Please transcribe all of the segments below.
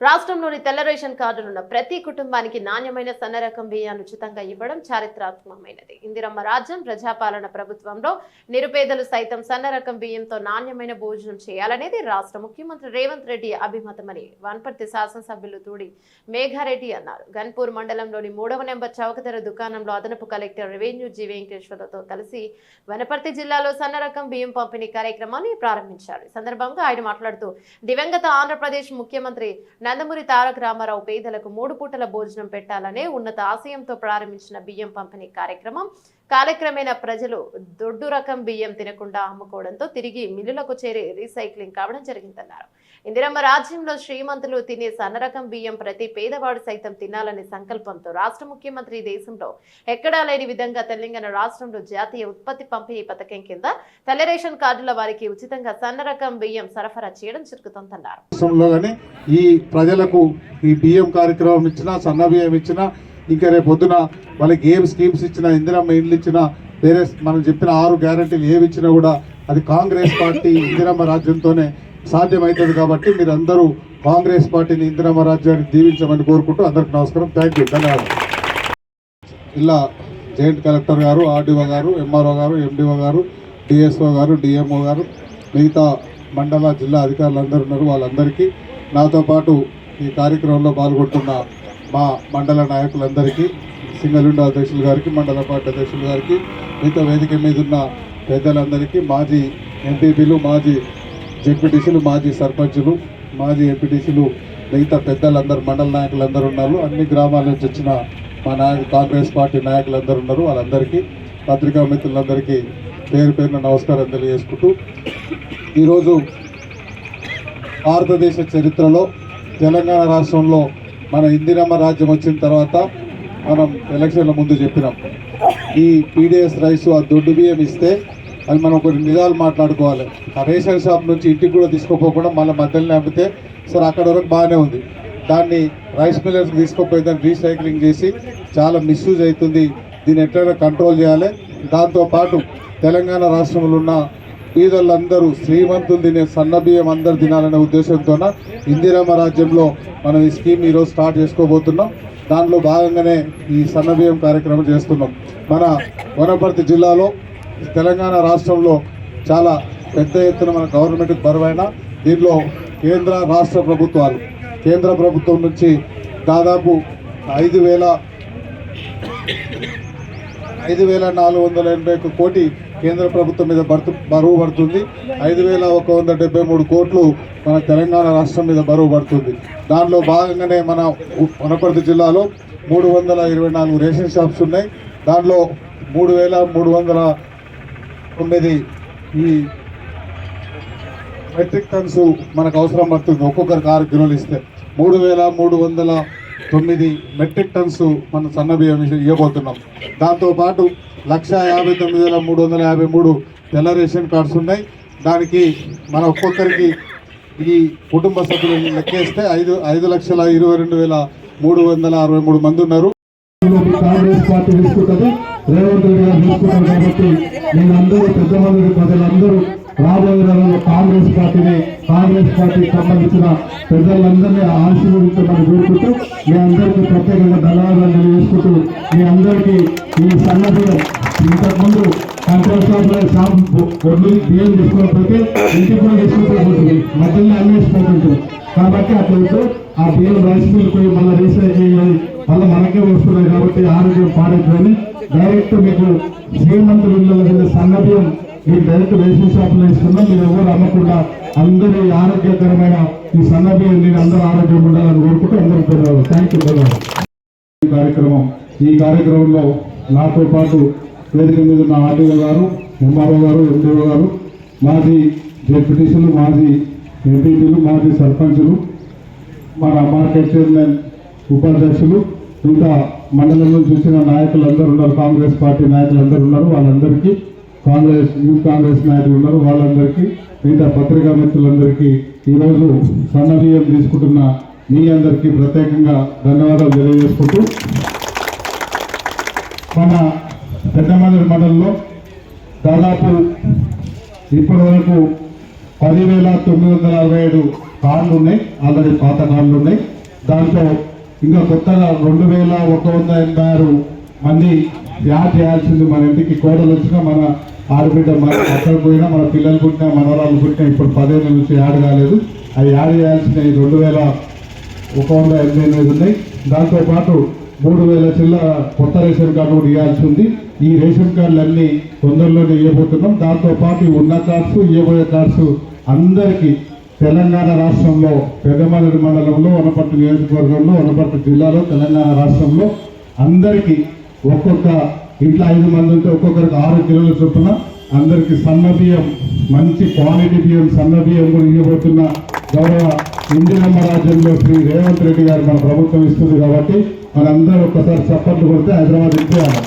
రాష్ట్రంలోని తెల్ల రేషన్ కార్డులున్న ప్రతి కుటుంబానికి నాణ్యమైన సన్న రకం బియ్యాన్ని ఉచితంగా ఇవ్వడం చారిత్రాత్మకమైనది. ఇందిరమ్మ రాజ్యం ప్రజాపాలన ప్రభుత్వంలో నిరుపేదలు సైతం సన్న రకం బియ్యంతో నాణ్యమైన భోజనం చేయాలనేది రాష్ట్ర ముఖ్యమంత్రి రేవంత్ రెడ్డి అభిమతమని వనపర్తి శాసనసభ్యులు తూడి మేఘారెడ్డి అన్నారు. గన్పూర్ మండలంలోని మూడవ నెంబర్ చౌకధర దుకాణంలో అదనపు కలెక్టర్ రెవెన్యూ జి వెంకటేశ్వరతో కలిసి వనపర్తి జిల్లాలో సన్న రకం బియ్యం పంపిణీ కార్యక్రమాన్ని ప్రారంభించారు. ఈ సందర్భంగా ఆయన మాట్లాడుతూ దివంగత ఆంధ్రప్రదేశ్ ముఖ్యమంత్రి నందమూరి తారక రామారావు పేదలకు మూడు పూటల భోజనం పెట్టాలనే ఉన్నత ఆశయంతో ప్రారంభించిన బియ్యం పంపిణీ కార్యక్రమం. కాలక్రమేణా ప్రజలు దొడ్డు రకం బియ్యం తినకుండా అమ్ముకోవడంతో తిరిగి మిల్లులకు చేరి రీసైక్లింగ్ కావడం జరిగిందన్నారు. ఇందిరమ్మ రాజ్యంలో శ్రీమంతులు తినే సన్న రకం బియ్యం ప్రతి పేదవాడు సైతం తినాలనే సంకల్పంతో రాష్ట్ర ముఖ్యమంత్రి దేశంలో ఎక్కడా లేని విధంగా తెలంగాణ రాష్ట్రంలో జాతీయ ఉత్పత్తి పంపిణీ పథకం కింద తెల్ల రేషన్ కార్డుల వారికి ఉచితంగా సన్న రకం బియ్యం సరఫరా చేయడం జరుగుతుందన్నారు. ఈ ప్రజలకు ఈ బియ్యం కార్యక్రమం ఇచ్చినా సన్న బియ్యం ఇచ్చినా ఇంకా రేపు పొద్దున వాళ్ళకి ఏం స్కీమ్స్ ఇచ్చినా ఇందిరమ్మ ఇండ్లు ఇచ్చినా వేరే మనం చెప్పిన ఆరు గ్యారంటీలు ఏవి ఇచ్చినా కూడా అది కాంగ్రెస్ పార్టీ ఇందిరమ్మ రాజ్యంతోనే సాధ్యమవుతుంది కాబట్టి మీరు అందరూ కాంగ్రెస్ పార్టీని ఇందిరమ్మ రాజ్యాన్ని దీవించమని కోరుకుంటూ అందరికి నమస్కారం. థ్యాంక్ యూ ధన్యవాదాలు. ఇలా జాయింట్ కలెక్టర్ గారు ఆర్డీఓ గారు ఎంఆర్ఓ గారు ఎండిఓ గారు డిఎస్ఓ గారు డిఎంఓ గారు మిగతా మండల జిల్లా అధికారులు అందరూ ఉన్నారు. వాళ్ళందరికీ నాతో పాటు ఈ కార్యక్రమంలో పాల్గొంటున్న మా మండల నాయకులందరికీ సింగలుండ అధ్యక్షులు గారికి మండల పార్టీ అధ్యక్షులు గారికి మిగతా వేదిక మీద ఉన్న పెద్దలందరికీ మాజీ ఎంపీపీలు మాజీ జెడ్పీటీసీలు మాజీ సర్పంచులు మాజీ ఎంపీటీసీలు మిగతా పెద్దలందరూ మండల నాయకులందరూ ఉన్నారు. అన్ని గ్రామాల నుంచి వచ్చిన మా నాయకు కాంగ్రెస్ పార్టీ నాయకులందరూ ఉన్నారు. వాళ్ళందరికీ పత్రికా మిత్రులందరికీ పేరు పేరున నమస్కారం తెలియజేసుకుంటూ ఈరోజు భారతదేశ చరిత్రలో తెలంగాణ రాష్ట్రంలో మన ఇందిరమ్మ రాజ్యం వచ్చిన తర్వాత మనం ఎలక్షన్ల ముందు చెప్పినాం. ఈ పీడిఎస్ రైస్ ఆ దొడ్డు బియ్యం ఇస్తే అది మనం కొన్ని నిజాలు మాట్లాడుకోవాలి. ఆ రేషన్ షాప్ నుంచి ఇంటికి కూడా తీసుకోపోకుండా మళ్ళీ మధ్యలో అమ్మితే సరే అక్కడ వరకు బాగానే ఉంది. దాన్ని రైస్ మిల్లర్స్ తీసుకుపోయి దాన్ని రీసైక్లింగ్ చేసి చాలా మిస్యూజ్ అవుతుంది. దీన్ని ఎట్లయినా కంట్రోల్ చేయాలి. దాంతోపాటు తెలంగాణ రాష్ట్రంలో ఉన్న పేదలందరూ శ్రీమంతులు తినే సన్న బియ్యం అందరు తినాలనే ఉద్దేశంతోన ఇందిరామ రాజ్యంలో మనం ఈ స్కీమ్ ఈరోజు స్టార్ట్ చేసుకోబోతున్నాం. దానిలో భాగంగానే ఈ సన్న బియ్యం కార్యక్రమం చేస్తున్నాం. మన వనపర్తి జిల్లాలో తెలంగాణ రాష్ట్రంలో చాలా పెద్ద ఎత్తున మన గవర్నమెంట్ బరువైన దీనిలో కేంద్ర రాష్ట్ర ప్రభుత్వాలు. కేంద్ర ప్రభుత్వం నుంచి దాదాపు ఐదు వేల ఐదు వేల నాలుగు వందల ఎనభై ఒక్క కోటి కేంద్ర ప్రభుత్వం మీద బరుతు బరువు పడుతుంది. ఐదు వేల ఒక వంద డెబ్బై మూడు కోట్లు మన తెలంగాణ రాష్ట్రం మీద బరువు పడుతుంది. దానిలో భాగంగానే మన వనపర్తి జిల్లాలో మూడు వందల ఇరవై నాలుగు రేషన్ షాప్స్ ఉన్నాయి. దానిలో మూడు వేల మూడు వందల తొమ్మిది ఈ మెట్రిక్ టన్స్ మనకు అవసరం పడుతుంది. ఒక్కొక్కరికి ఆరు కిలోలు ఇస్తే మూడు వేల మూడు వందల తొమ్మిది మెట్రిక్ టన్స్ మనం సన్న బియ్యం ఇవ్వబోతున్నాం. దాంతోపాటు లక్ష యాభై తొమ్మిది వేల మూడు వందల యాభై మూడు తెల్ల రేషన్ కార్డ్స్ ఉన్నాయి. దానికి మన ఒక్కొక్కరికి ఈ కుటుంబ సభ్యులను లెక్కేస్తే ఐదు ఐదు లక్షల ఇరవై రెండు వేల మూడు వందల అరవై మూడు మంది ఉన్నారు. కాంగ్రెస్ పార్టీ తీసుకుంటుంది రేవంత్ రెడ్డి గారు తీసుకుంటారు కాబట్టి మీరందరూ పెద్దమంది ప్రజలందరూ రాబోయే కాంగ్రెస్ పార్టీని కాంగ్రెస్ పార్టీకి సంబంధించిన ప్రజలందరినీ ఆశీర్వదించమని కోరుకుంటూ మీ అందరికీ ప్రత్యేకంగా ధన్యవాదాలు తెలియజేసుకుంటూ మీ అందరికీ ఈ సన్నబియ్యం ఇంతకుముందు కంట్రోల్ షాప్లో షాప్ కొన్ని బియ్యం తీసుకున్నప్పటికీ ఇంటికి కూడా తీసుకుంటే మధ్యలో అన్వేషిపోతుంటారు కాబట్టి అట్లా ఆ బియ్యం రైస్ మిల్ పోయి మళ్ళీ రీసైజ్ చేయాలి మళ్ళీ మనకే వస్తున్నాయి కాబట్టి ఆరోగ్యం పాడైపోయింది. డైరెక్ట్ మీకు శ్రీమంతులు ఇళ్ళ కింద మీరు డైరెక్ట్ రేషన్ షాప్లో ఇస్తున్నాం. మీరు ఎవరు అమ్మకుండా అందరూ ఆరోగ్యకరమైన ఈ సన్నభ్యం నేను మీరు అందరూ ఆరోగ్యం ఉండాలని కోరుకుంటూ అందరూ థ్యాంక్ యూ ఈ కార్యక్రమం ఈ కార్యక్రమంలో నాతో పాటు వేదిక మీద ఉన్న ఆర్టీఓ గారు ఎంఆర్ఓ గారు ఎండిఓ గారు మాజీ జెడ్పీటీసీలు మాజీ ఎంపీపీలు మాజీ సర్పంచులు మన మార్కెట్ చైర్మన్ ఉపాధ్యక్షులు ఇంకా మండలం నుంచి వచ్చిన ఉన్నారు. కాంగ్రెస్ పార్టీ నాయకులందరూ ఉన్నారు. వాళ్ళందరికీ కాంగ్రెస్ యూత్ కాంగ్రెస్ నాయకులు ఉన్నారు. వాళ్ళందరికీ మిగతా పత్రికా మిత్రులందరికీ ఈరోజు సన్న తీసుకుంటున్న మీ అందరికీ ప్రత్యేకంగా ధన్యవాదాలు తెలియజేసుకుంటూ మన పెద్దమందిరి మండలంలో దాదాపు ఇప్పటి వరకు పదివేల తొమ్మిది వందల అరవై ఏడు కార్లు ఉన్నాయి. ఆల్రెడీ పాత కార్లు ఉన్నాయి. దాంట్లో ఇంకా కొత్తగా రెండు వేల ఒక వంద ఎనభై ఆరు మంది యాడ్ చేయాల్సింది మన ఇంటికి కోడలు వచ్చినా మన ఆడబిడ్డ మన అక్కడ పోయినా మన పిల్లలు పుట్టినా మనవరాలు పుట్టినా ఇప్పుడు పదిహేను నుంచి యాడ్ కాలేదు. అవి యాడ్ చేయాల్సిన ఈ రెండు వేల ఒక వంద ఎనభై ఎనిమిది ఉన్నాయి. దాంతోపాటు మూడు వేల చిల్లర కొత్త రేషన్ కార్డు కూడా ఇవ్వాల్సి ఉంది. ఈ రేషన్ కార్డులన్నీ తొందరలోనే ఇవ్వబోతున్నాం. దాంతోపాటు ఉన్న కార్డ్స్ ఇవ్వబోయే కార్డ్స్ అందరికీ తెలంగాణ రాష్ట్రంలో పెద్దమల్లూరు మండలంలో వనపర్తి నియోజకవర్గంలో వనపర్తి జిల్లాలో తెలంగాణ రాష్ట్రంలో అందరికీ ఒక్కొక్క ఇంట్లో ఐదు మంది ఉంటే ఒక్కొక్కరికి ఆరు కిలోల చొప్పున అందరికీ సన్న బియ్యం మంచి క్వాలిటీ బియ్యం సన్న బియ్యం కూడా ఇవ్వబోతున్న గౌరవ ఇందిరమ్మ రాజ్యంలో శ్రీ రేవంత్ రెడ్డి గారు మన ప్రభుత్వం ఇస్తుంది కాబట్టి మనందరూ ఒక్కసారి చప్పట్లు కొడితే హైదరాబాద్ ఇచ్చేయాలి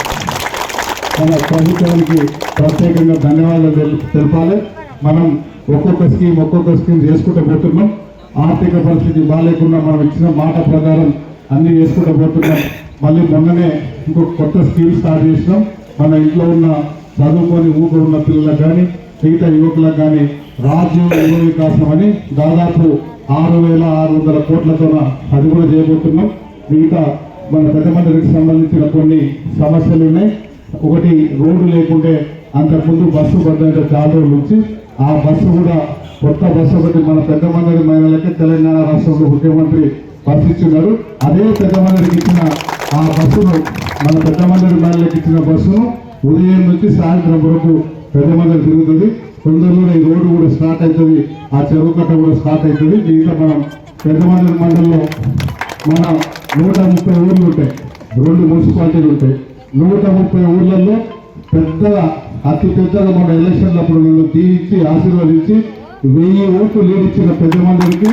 మన ప్రభుత్వానికి ప్రత్యేకంగా ధన్యవాదాలు తెలు- తెలపాలి. మనం ఒక్కొక్క స్కీమ్ ఒక్కొక్క స్కీమ్ చేసుకుంటూ పోతున్నాం. ఆర్థిక పరిస్థితి బాగాలేకుండా మనం ఇచ్చిన మాట ప్రకారం అన్ని చేసుకుంటూ పోతున్నాం. మళ్ళీ మొన్ననే ఇంకొక కొత్త స్కీమ్ స్టార్ట్ చేసినాం. మన ఇంట్లో ఉన్న చదువుకొని ఊక ఉన్న పిల్లలకు కానీ మిగతా యువకులకు కానీ రాజ్యం యువ వికాసం అని దాదాపు ఆరు వేల ఆరు వందల కోట్లతో అది కూడా చేయబోతున్నాం. మిగతా మన పెద్ద పెద్దమందిరికి సంబంధించిన కొన్ని సమస్యలు ఉన్నాయి. ఒకటి రోడ్డు లేకుంటే అంతకుముందు బస్సు పడ్డ చాలా రోజుల నుంచి ఆ బస్సు కూడా కొత్త బస్సు ఒకటి మన పెద్దమందరి మహిళలకి తెలంగాణ రాష్ట్రంలో ముఖ్యమంత్రి బస్సు ఇచ్చినారు అదే పెద్దమందరికి ఇచ్చిన ఆ బస్సును మన పెద్దమందరి మహిళలకు ఇచ్చిన బస్సును ఉదయం నుంచి సాయంత్రం వరకు పెద్దమందరి తిరుగుతుంది. తొందరలోనే ఈ రోడ్డు కూడా స్టార్ట్ అవుతుంది. ఆ చెరువు కట్ట కూడా స్టార్ట్ అవుతుంది. మిగతా మనం పెద్దమందరి మండలంలో మన నూట ముప్పై ఊర్లు ఉంటాయి. రెండు మున్సిపాలిటీలు ఉంటాయి. నూట ముప్పై ఊర్లలో పెద్దగా అతి పెద్దగా మన ఎలక్షన్లప్పుడు వీళ్ళు దీవించి ఆశీర్వదించి వెయ్యి ఓట్లు లీడ్ ఇచ్చిన పెద్ద మందిరికి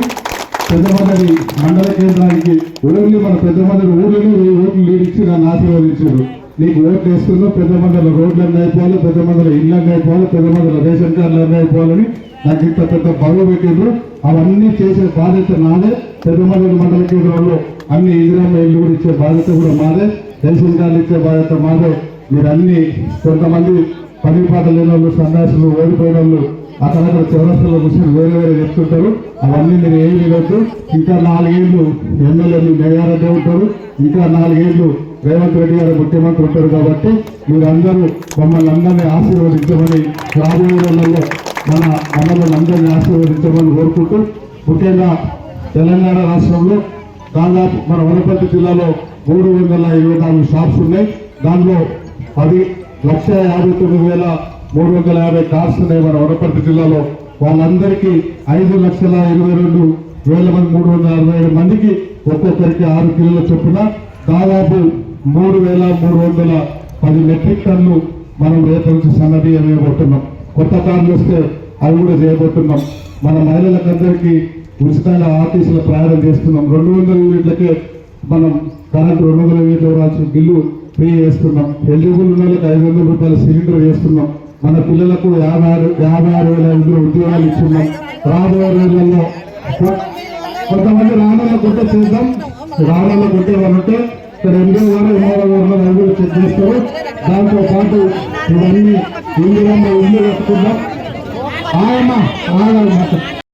పెద్దమందరి మండల కేంద్రానికి ఓన్లీ మన పెద్దమందరి ఊళ్ళో వెయ్యి ఓట్లు లీడ్ నన్ను ఆశీర్వదించారు. నీకు ఓట్లు వేస్తున్నావు పెద్ద మందిలో రోడ్లు అయిపోవాలి పెద్ద మందిలో అయిపోవాలి పెద్ద రేషన్ కార్డులు అన్నీ అయిపోవాలని నాకు ఇంత పెద్ద బరువు పెట్టిండ్రు. అవన్నీ చేసే బాధ్యత నాదే. పెద్ద మందిర మండల కేంద్రంలో అన్ని ఇందిరామ్మ ఇల్లు కూడా ఇచ్చే బాధ్యత కూడా మాదే. రేషన్ కార్డులు ఇచ్చే బాధ్యత మాదే. మీరు అన్ని కొంతమంది పని పాట లేని వాళ్ళు సన్యాసులు ఓడిపోయిన వాళ్ళు అక్కడక్కడ చివరస్తుల్లో కూర్చొని వేరే వేరే చెప్తుంటారు. అవన్నీ మీరు ఏం చేయొద్దు. ఇంకా నాలుగేళ్ళు ఎమ్మెల్యేలు మేయారెడ్డి ఉంటారు. ఇంకా నాలుగేళ్ళు రేవంత్ రెడ్డి గారు ముఖ్యమంత్రి ఉంటారు కాబట్టి మీరందరూ మమ్మల్ని అందరినీ ఆశీర్వదించమని రాబోయే రోజుల్లో మన మమ్మల్ని అందరినీ ఆశీర్వదించమని కోరుకుంటూ ముఖ్యంగా తెలంగాణ రాష్ట్రంలో దాదాపు మన వనపర్తి జిల్లాలో మూడు వందల ఇరవై నాలుగు షాప్స్ ఉన్నాయి. దానిలో పది లక్ష యాభై తొమ్మిది వేల మూడు వందల యాభై కార్స్ ఉన్నాయి మన వనపర్తి జిల్లాలో. వాళ్ళందరికీ ఐదు లక్షల ఇరవై రెండు వేల మంది మూడు వందల అరవై ఏడు మందికి ఒక్కొక్కరికి ఆరు కిలోల చొప్పున దాదాపు మూడు వేల మూడు వందల పది మెట్రిక్ టన్ను మనం రేపు నుంచి సన్నది వేయబోతున్నాం. కొత్త కార్లు వస్తే అవి కూడా చేయబోతున్నాం. మన మహిళలకందరికీ ఉచితంగా ఆర్టీసీలో ప్రయాణం చేస్తున్నాం. రెండు వందల యూనిట్లకే మనం కరెంట్ రెండు వందల యూనిట్లు రాల్సిన బిల్లు పే చేస్తున్నాం. ఎలిజిబుల్ ఉన్న వాళ్ళకి ఐదు వందల రూపాయల సిలిండర్ వేస్తున్నాం. మన పిల్లలకు యాభై ఆరు యాభై ఆరు వేల ఐదు ఉద్యోగాలు ఇస్తున్నాం రాబోయే రోజుల్లో కొంతమంది రాళ్ళలో కొట్టే చేద్దాం. రాళ్ళలో కొట్టేవారంటే రెండో వారు మూడో వారు ఐదు చెక్ చేస్తారు. దాంతో పాటు ఇవన్నీ ఇందులో ఇల్లు కట్టుకుందాం. ఆయమ్మ ఆగమ్మా.